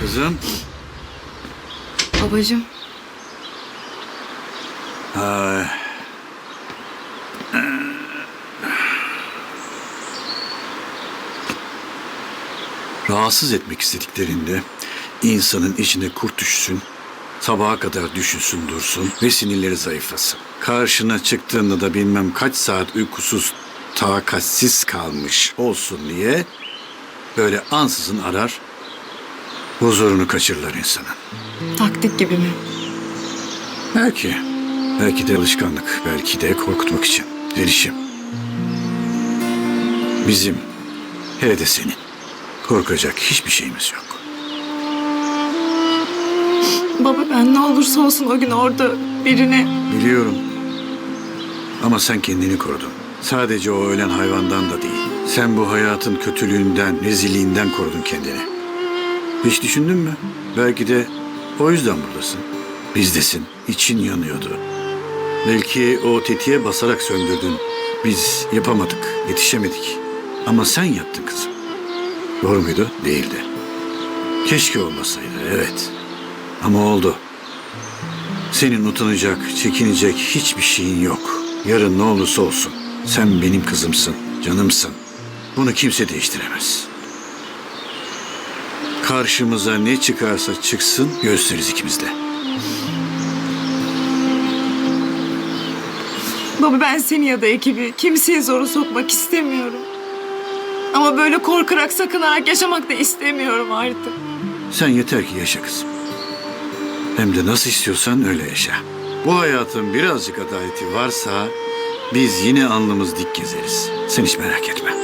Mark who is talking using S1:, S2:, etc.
S1: Kızım.
S2: Babacığım.
S1: Ay. Rahatsız etmek istediklerinde insanın içine kurt düşsün, sabaha kadar düşünsün dursun ve sinirleri zayıflasın. Karşına çıktığında da bilmem kaç saat uykusuz, takatsiz kalmış olsun diye böyle ansızın arar, huzurunu kaçırırlar insanın.
S2: Taktik gibi mi?
S1: Belki. Belki de alışkanlık. Belki de korkutmak için. Delişim. Bizim, hele de senin. Korkacak hiçbir şeyimiz yok.
S2: Baba ben ne olursa olsun o gün orada birine...
S1: Biliyorum. Ama sen kendini korudun. Sadece o ölen hayvandan da değil. Sen bu hayatın kötülüğünden, rezilliğinden korudun kendini. Hiç düşündün mü? Belki de o yüzden buradasın. Bizdesin. için yanıyordu. Belki o tetiğe basarak söndürdün. Biz yapamadık, yetişemedik. Ama sen yaptın kızım. Doğru muydu? Değildi. Keşke olmasaydı, evet. Ama oldu. Senin utanacak, çekinecek hiçbir şeyin yok. Yarın ne olursa olsun. Sen benim kızımsın, canımsın. Bunu kimse değiştiremez. Karşımıza ne çıkarsa çıksın gösteririz ikimiz de.
S2: Baba ben seni ya da ekibi kimseye zoru sokmak istemiyorum. Ama böyle korkarak sakınarak yaşamak da istemiyorum artık.
S1: Sen yeter ki yaşa kızım. Hem de nasıl istiyorsan öyle yaşa. Bu hayatın birazcık adaleti varsa biz yine alnımız dik gezeriz. Sen hiç merak etme.